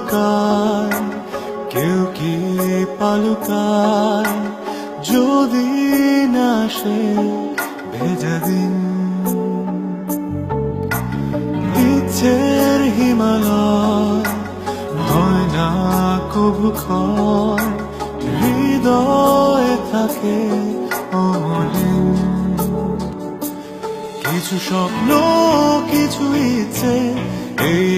পালুকায়, কেউ কি পালুকায় যদি না সে ভেজা দিন। ইচ্ছের হিমালয় হয় না কবু হৃদয়ে থাকে কিছু স্বপ্ন, কিছু ইচ্ছে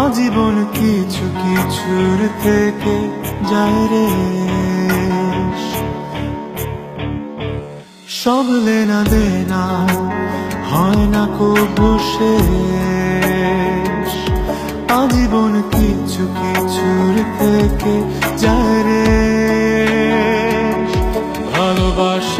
আজীবন কিছু কিছুর থেকে যায় রে। সব লেনা দেনা হয় না কবু শেষ। আজীবন কিছু কিছুর থেকে যায় রে। ভালোবাসা